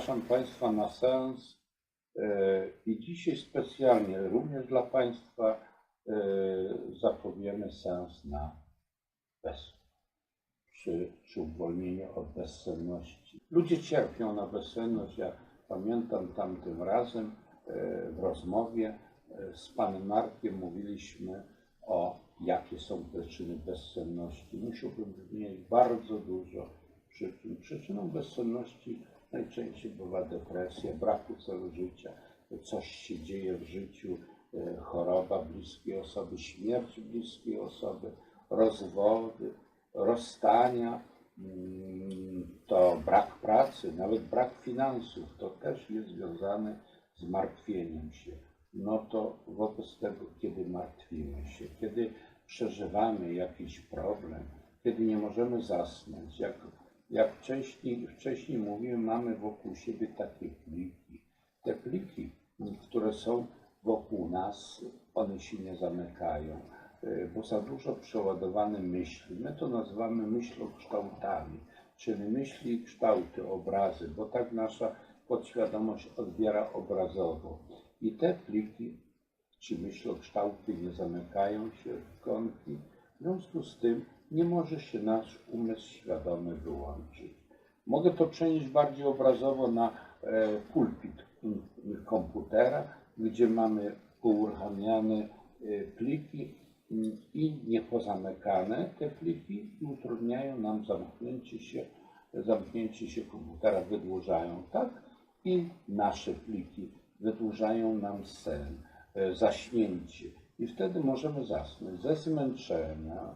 Zapraszam Państwa na seans e, i dzisiaj specjalnie również dla Państwa e, zapowiemy seans na bez, przy, przy uwolnieniu od bezsenności. Ludzie cierpią na bezsenność. Ja pamiętam tamtym razem e, w rozmowie z Panem Markiem mówiliśmy o jakie są przyczyny bezsenności. Musiałbym wymienić bardzo dużo przyczyn. Przyczyną bezsenności najczęściej bywa depresja, braku celu życia, coś się dzieje w życiu, e, choroba bliskiej osoby, śmierć bliskiej osoby, rozwody, rozstania, mm, to brak pracy, nawet brak finansów, to też jest związane z martwieniem się. No to wobec tego, kiedy martwimy się, kiedy przeżywamy jakiś problem, kiedy nie możemy zasnąć, jak, jak wcześniej, wcześniej mówiłem, mamy wokół siebie takie pliki. Te pliki, które są wokół nas, one się nie zamykają, y, bo za dużo przeładowane myśli. My to nazywamy myślokształtami, czyli myśli, kształty, obrazy, bo tak nasza podświadomość odbiera obrazowo. I te pliki czy myślokształty nie zamykają się w kątki, w związku z tym nie może się nasz umysł świadomy wyłączyć. Mogę to przenieść bardziej obrazowo na e, pulpit komputera, gdzie mamy pouruchamiane e, pliki m, i niepozamykane te pliki utrudniają nam zamknięcie się, zamknięcie się komputera, wydłużają, tak? I nasze pliki wydłużają nam sen e, zaśnięcie. I wtedy możemy zasnąć ze zmęczenia,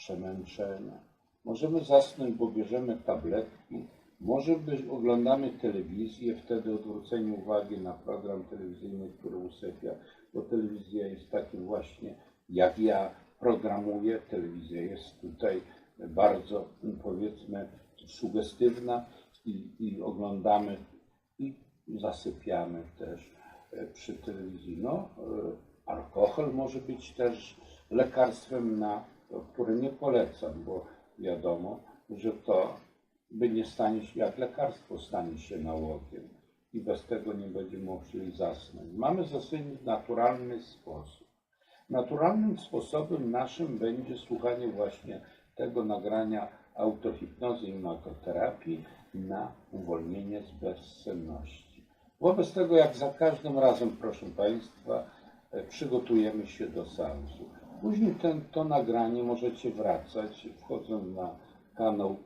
przemęczenia. Możemy zasnąć, bo bierzemy tabletki. Może być, oglądamy telewizję, wtedy odwrócenie uwagi na program telewizyjny, który usypia, bo telewizja jest takim właśnie, jak ja programuję. Telewizja jest tutaj bardzo, powiedzmy, sugestywna i, i oglądamy i zasypiamy też e, przy telewizji. No, e, alkohol może być też lekarstwem na, które nie polecam, bo wiadomo, że to by nie stanie się, jak lekarstwo stanie się nałogiem i bez tego nie będziemy mogli zasnąć. Mamy zasnąć w naturalny sposób. Naturalnym sposobem naszym będzie słuchanie właśnie tego nagrania autohipnozy i makoterapii na uwolnienie z bezsenności. Wobec tego, jak za każdym razem, proszę Państwa, przygotujemy się do seansu. Później ten, to nagranie możecie wracać, wchodząc na kanał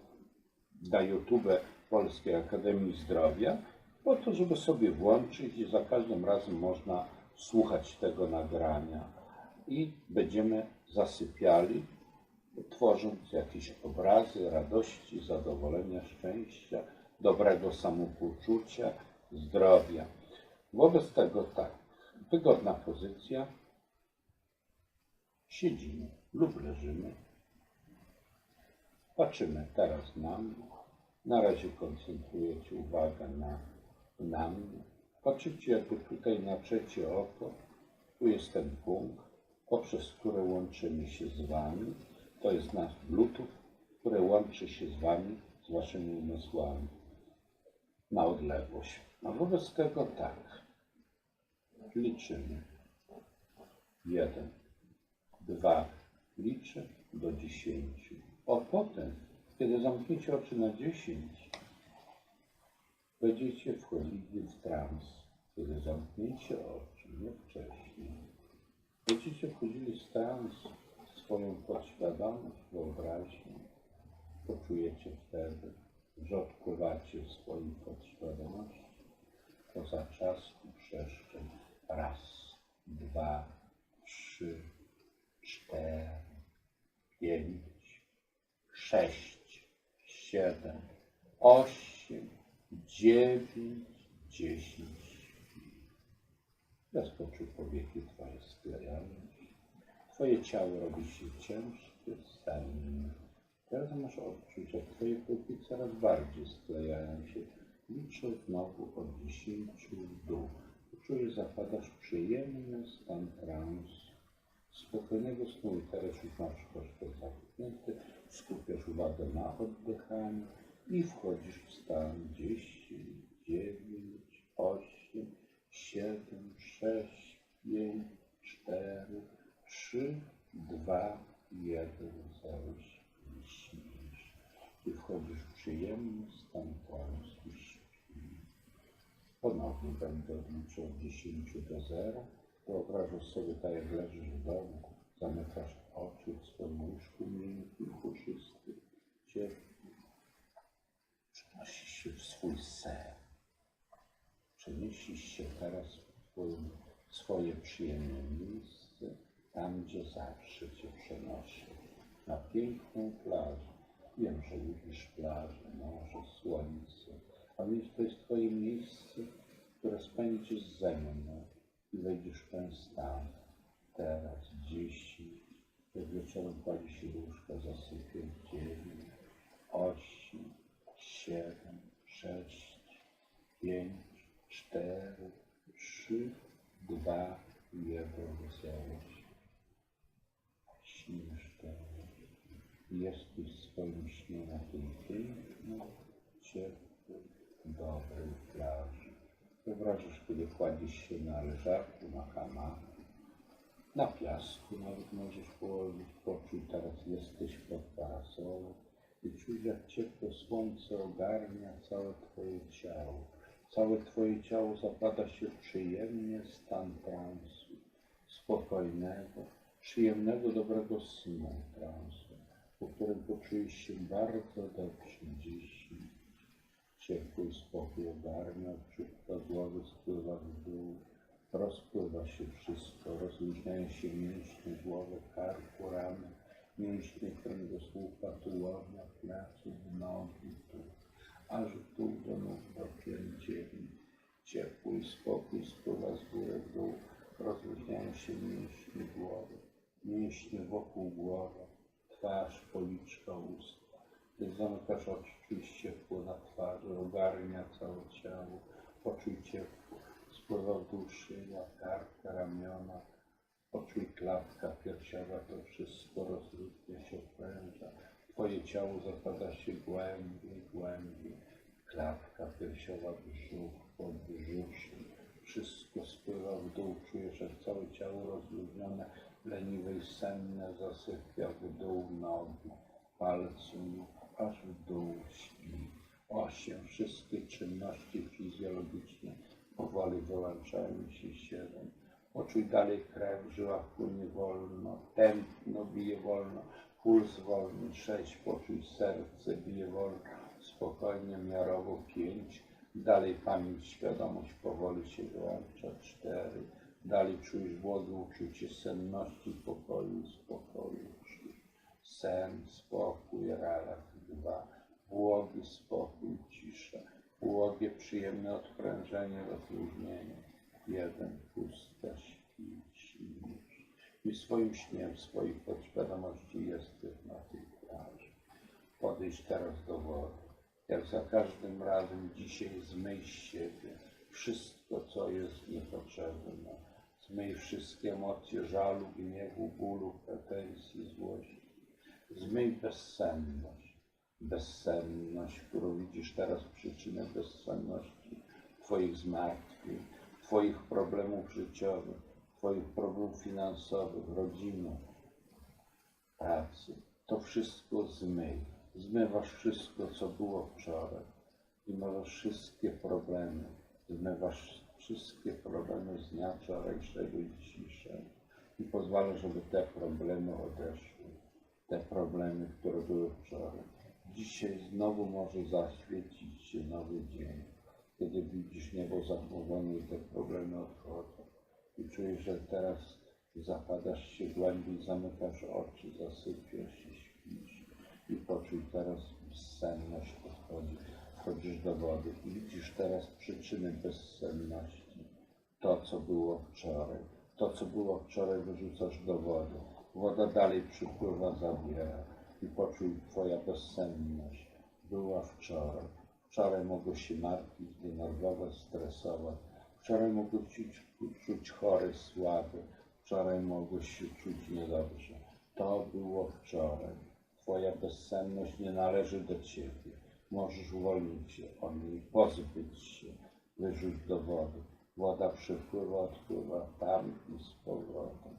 na YouTube Polskiej Akademii Zdrowia, po to, żeby sobie włączyć i za każdym razem można słuchać tego nagrania i będziemy zasypiali, tworząc jakieś obrazy radości, zadowolenia, szczęścia, dobrego samopoczucia, zdrowia. Wobec tego tak, wygodna pozycja, siedzimy lub leżymy, patrzymy teraz na mnie, na razie koncentrujecie uwagę na, na mnie, patrzycie jakby tutaj na trzecie oko, tu jest ten punkt, poprzez który łączymy się z Wami, to jest nasz Bluetooth, który łączy się z Wami, z Waszymi umysłami. Na odległość. A wobec tego tak, liczymy. Jeden, dwa, liczę do dziesięciu. O potem, kiedy zamkniecie oczy na dziesięć, będziecie wchodzili w trans. Kiedy zamkniecie oczy, nie wcześniej. Będziecie wchodzili w trans, swoją podświadomość, wyobraźnię. Poczujecie wtedy, że odpływacie w swojej podświadomości poza czas i przestrzeń. Raz, dwa, trzy, cztery, pięć, sześć, siedem, osiem, dziewięć, dziesięć. Rozpoczął powieki Twoje sklejają się. Twoje ciało robi się ciężkie, staje. Teraz masz odczuć, jak Twoje powieki coraz bardziej sklejają się. Liczę znowu od dziesięciu w dół. Czujesz, zapadasz przyjemny stan transu. Spokojnego snu i teraz już masz troszkę zamknięty. Skupiasz uwagę na oddychaniu i wchodzisz w stan dziesięć, dziewięć, osiem, siedem, sześć, pięć, cztery, trzy, dwa, jeden, zero, śpisz. I wchodzisz w przyjemny stan śpisz. Ponownie będę odliczał od 10 do 0. Wyobrażasz sobie, tak jak leżysz w domu, zamykasz oczy w swoim łóżku miękki, puszysty, ciepły. Przenosisz się w swój sen. Przeniesiesz się teraz w w swoje przyjemne miejsce, tam gdzie zawsze cię przenoszę. Na piękną plażę. Wiem, że lubisz plażę, morze, słońce, a więc to jest twoje miejsce, które spędzisz ze mną i wejdziesz w ten stan. Teraz dziesięć, jak wieczorem pali się łóżka, zasypie dziewięć, osiem, siedem, sześć, pięć, cztery, trzy, dwa, jeden, zero. Śnisz teraz. Jesteś w swoim śnie na tej pięknej, ciepłej, dobrej plaży. Wyobrażasz, kładziesz się na leżaku, na hamaku, na piasku nawet możesz położyć, poczuj teraz jesteś pod parasolem i czuć jak ciepłe słońce ogarnia całe twoje ciało. Całe twoje ciało zapada się w przyjemnie stan transu, spokojnego, przyjemnego, dobrego snu transu, po którym poczujesz się bardzo dobrze dziś. Ciepły spokój ogarnia, od czubka głowy spływa w dół, rozpływa się wszystko, rozluźniają się mięśnie głowy, karku, ramy, mięśnie kręgosłupa, tułowia, pleców, nogi, tu, aż dół do nóg, do pięcieni. Ciepły spokój spływa z góry w dół, rozluźniają się mięśnie głowy, mięśnie wokół głowy, twarz, policzka, usta. Zamykasz oczy, czuj ciepło na twarzy, ogarnia całe ciało, poczuj ciepło, spływa w dół szyja, ramiona, poczuj klatka piersiowa, to wszystko rozluźnia się, pręża. Twoje ciało zapada się głębiej, głębiej, klatka piersiowa, brzuch, podbrzusze, wszystko spływa w dół, czujesz jak całe ciało rozluźnione, leniwe i senne zasypia w dół nogi, palce nóg, aż w dół śpi. Osiem, wszystkie czynności fizjologiczne powoli wyłączają się siedem. Poczuj dalej krew w żyłach płynie wolno, tętno bije wolno, puls wolny, sześć, poczuj serce bije wolno, spokojnie, miarowo, pięć, dalej pamięć, świadomość powoli się wyłącza, cztery, dalej czujesz błogie uczucie senności, pokoju, spokoju, sen, spokój, relaks, dwa, błogi spokój, cisza, błogie, przyjemne odprężenie, rozluźnienie, jeden, pusta, śpi, śnisz. I swoim śnie, w swojej podświadomości jesteś na tej plaży. Podejdź teraz do wody. Jak za każdym razem dzisiaj zmyj z siebie wszystko, co jest niepotrzebne. Zmyj wszystkie emocje żalu, gniewu, bólu, pretensji, złości. Zmyj bezsenność. Bezsenność, którą widzisz teraz przyczynę bezsenności Twoich zmartwień, Twoich problemów życiowych, Twoich problemów finansowych, rodziny, pracy. To wszystko zmyj. Zmywasz wszystko, co było wczoraj. Zmywasz wszystkie problemy. Zmywasz wszystkie problemy z dnia wczorajszego i dzisiejszego. I pozwalasz, żeby te problemy odeszły. Te problemy, które były wczoraj. Dzisiaj znowu może zaświecić się nowy dzień, kiedy widzisz niebo zachmurzone i te problemy odchodzą. I czujesz, że teraz zapadasz się głębiej, zamykasz oczy, zasypiasz się, śpisz. I poczuj teraz bezsenność podchodzi. Wchodzisz do wody i widzisz teraz przyczyny bezsenności. To, co było wczoraj. To, co było wczoraj, wyrzucasz do wody. Woda dalej przypływa, zabiera. I poczuj Twoja bezsenność. Była wczoraj. Wczoraj mogłeś się martwić, denerwować, stresować. Wczoraj mogłeś się czuć chory, słaby. Wczoraj mogłeś się czuć niedobrze. To było wczoraj. Twoja bezsenność nie należy do Ciebie. możesz uwolnić się od niej, pozbyć się, wyrzuć do wody. Woda przypływa, odpływa tam i z powrotem.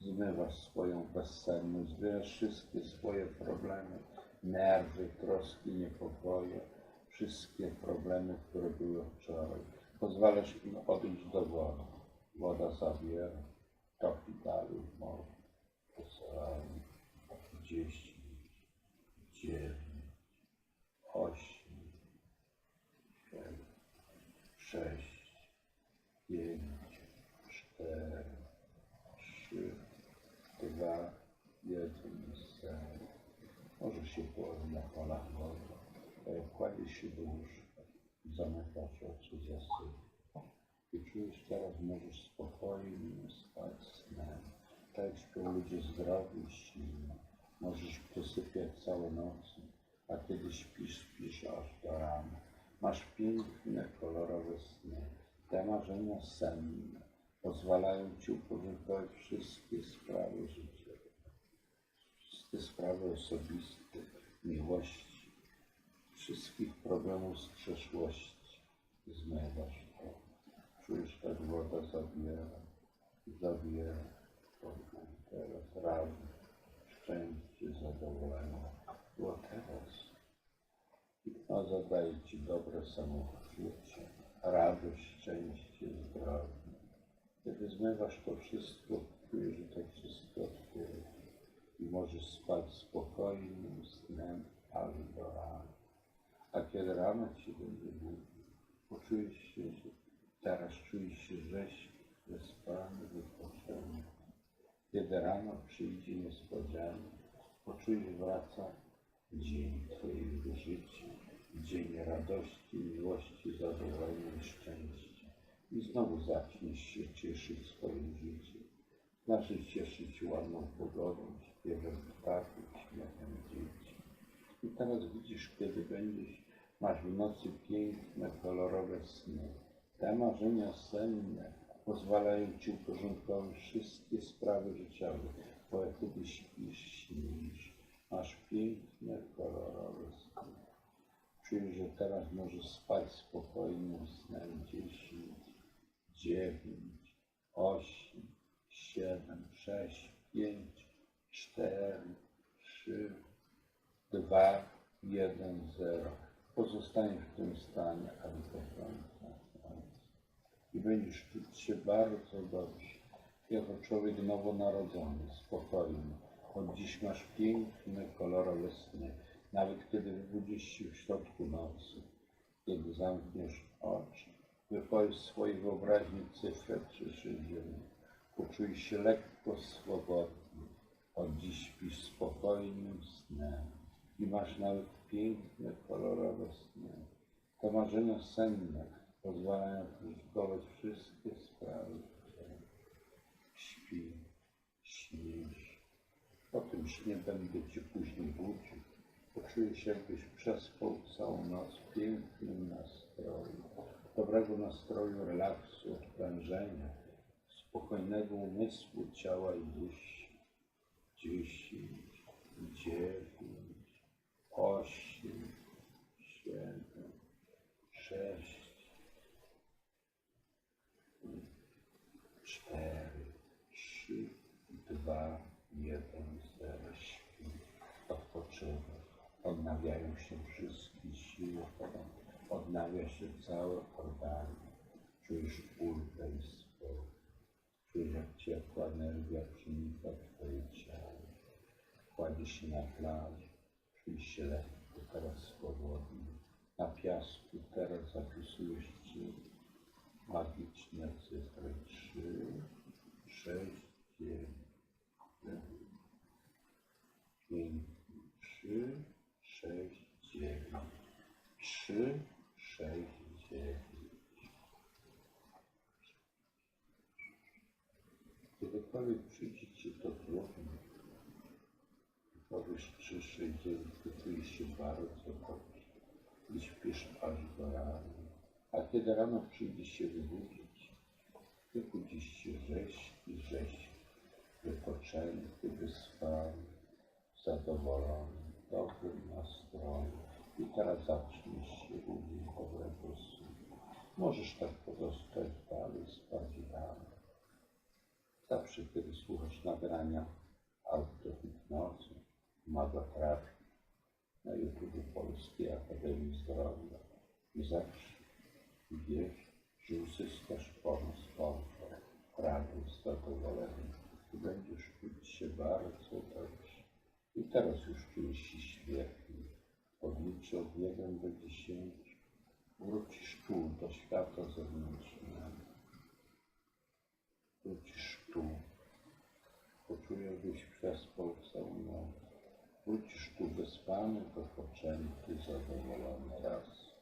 Zmywasz swoją bezsenność, zbierasz wszystkie swoje problemy, nerwy, troski, niepokoje, wszystkie problemy, które były wczoraj. Pozwalasz im odejść do wody. Woda zabiera, topi dalej w morzu. Oceanie 10, 9, 8, 7, 6, 5, się położyć na polach wody. E, Kładziesz się do łóżka, zamykasz oczy, zasypiasz. I czujesz teraz, możesz spokojnie spać snem. Tak jak śpią ludzie zdrowi silni. Możesz posypiać całe nocy, a kiedy śpisz, śpisz aż do rana. Masz piękne, kolorowe sny. Te marzenia senne pozwalają Ci uporządkować wszystkie sprawy życia. Wszystkie sprawy osobiste, miłości, wszystkich problemów z przeszłości. Zmywasz to. Czujesz, jak woda zabiera, zabiera. Teraz razem, szczęście, zadowolenie. Bo teraz no, zadaje Ci dobre samopoczucie, radość, szczęście, zdrowie. Kiedy zmywasz to wszystko, czujesz, że to wszystko odpływa i możesz spać spokojnym snem. A kiedy rano Ci będzie budził, poczujesz się, teraz czujesz się rzeź, wyspany, wypoczęty. Kiedy rano przyjdzie niespodzianie, poczujesz wraca dzień Twojego życia, dzień radości, miłości, zadowolenia i szczęścia. I znowu zaczniesz się cieszyć swoim życiem. Znaczy cieszyć ładną pogodą, śpiewem ptaków, śmiechem dzieci. I teraz widzisz, kiedy będziesz, masz w nocy piękne, kolorowe sny. Te marzenia senne pozwalają Ci uporządkować wszystkie sprawy życiowe, bo jak kiedy śpisz, śnisz, masz piękne, kolorowe sny. Czujesz, że teraz możesz spać spokojnym snem 10, 9, 8, 7, 6, 5, 4, 3, 2, 1, 0. Pozostaniesz w tym stanie, do końca. I będziesz czuć się bardzo dobrze, jako człowiek nowonarodzony, spokojny. Od dziś masz piękne, kolorowe sny. Nawet kiedy wybudzisz się w środku nocy, kiedy zamkniesz oczy, wypowiesz swojej wyobraźni cyfrę 360. Poczuj się lekko swobodny. Od dziś śpisz spokojnym snem i masz nawet piękne, kolorowe sny. To marzenia senne pozwalają użytkować wszystkie sprawy. Śpi, śnisz. Po tym śnie będę Cię później budził. Poczujesz, jakbyś przespał całą noc w pięknym nastroju. Dobrego nastroju, relaksu, odprężenia, spokojnego umysłu, ciała i duszy. Dziesięć, dziewięć, osiem, siedem, sześć, cztery, trzy, dwa, jeden, zero. Śpi, odpoczywa. Odnawiają się wszystkie siły, odnawia się cały organizm. Czujesz ulgę i spokój. Czujesz, jak ciepła energia przenika Twoje ciało. Kładziesz się na plaży, Wyślę to teraz swobodnie. Na piasku teraz zapisujesz ci magiczne cyfry. 3, 6, 9, 5, 3, 6, 9, 3, kiedy rano przyjdzie się wybudzić, ty się rzeź i rzeź, wypoczęty, wyspany, zadowolony, dobrym nastroju, I teraz zaczniesz się budzić dobrego snu. Możesz tak pozostać dalej sprawdziany. Zawsze, kiedy słuchasz nagrania autohipnozy, maga trafi na YouTube Polskiej Akademii Zdrowia i zawsze wiesz, że uzyskasz pomoc, komfort, radość, zadowolenie i będziesz czuć się bardzo dobrze. I teraz już czujesz się świetnie. Odliczę od 1 do 10. Wrócisz tu do świata zewnętrznego. Wrócisz tu. Poczujesz przespał całą noc. Wrócisz tu wyspany, wypoczęty, zadowolony raz,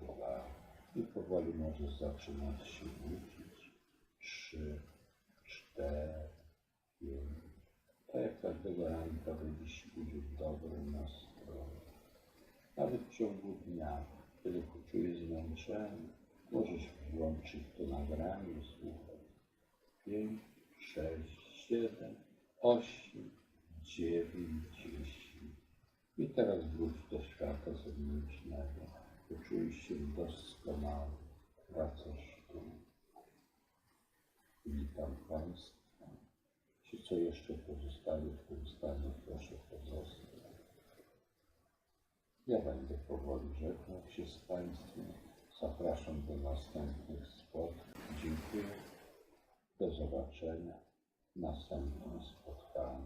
dwa. I powoli możesz zaczynać się budzić. Trzy, cztery, pięć. Tak jak każdego ranka będziesz budził w dobrym nastroju. Nawet w ciągu dnia, kiedy poczujesz zmęczenie, możesz włączyć to nagranie i słuchać. Pięć, sześć, siedem, osiem, dziewięć, dziesięć. I teraz wróć do świata zewnętrznego. Poczuj się doskonały. Wracasz tu. Witam Państwa. Ci, co jeszcze pozostali w tym stanie, proszę pozostać. Ja będę powoli żegnał się z Państwem. Zapraszam do następnych spotkań. Dziękuję. Do zobaczenia. Następnym spotkaniem.